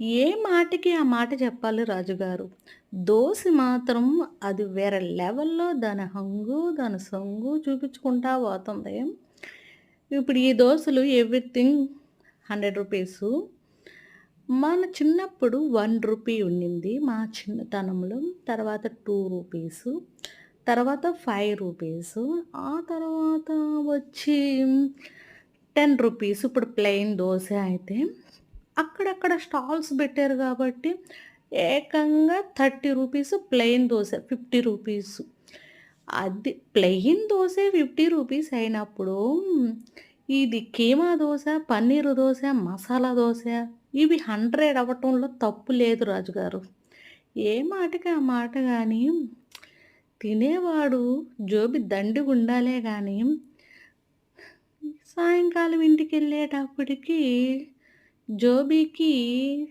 ఏ మాటకి ఆ మాట చెప్పాలి రాజుగారు. దోశ మాత్రం అది వేరే లెవెల్‌లో దాని హంగు, దాని సొంగు చూపించుకుంటా పోతుంది. ఇప్పుడు ఈ దోశలు ఎవ్రీథింగ్ హండ్రెడ్ రూపీస్ మన చిన్నప్పుడు వన్ రూపీ ఉండింది మా చిన్నతనంలో. తర్వాత టూ రూపీస్ తర్వాత ఫైవ్ రూపీస్ ఆ తర్వాత వచ్చి టెన్ రూపీస్ ఇప్పుడు ప్లెయిన్ దోశ అయితే అక్కడక్కడ స్టాల్స్ పెట్టారు కాబట్టి ఏకంగా thirty rupees plain dosa fifty rupees అది ప్లెయిన్ దోశ ఫిఫ్టీ రూపీస్ అయినప్పుడు ఇది కీమా దోశ పన్నీరు దోశ మసాలా దోశ ఇవి 100 అవ్వటంలో తప్పు లేదు రాజుగారు. ఏ మాటకి ఆ మాట కానీ తినేవాడు జోబి దండిగుండాలే కానీ సాయంకాలం जो भी की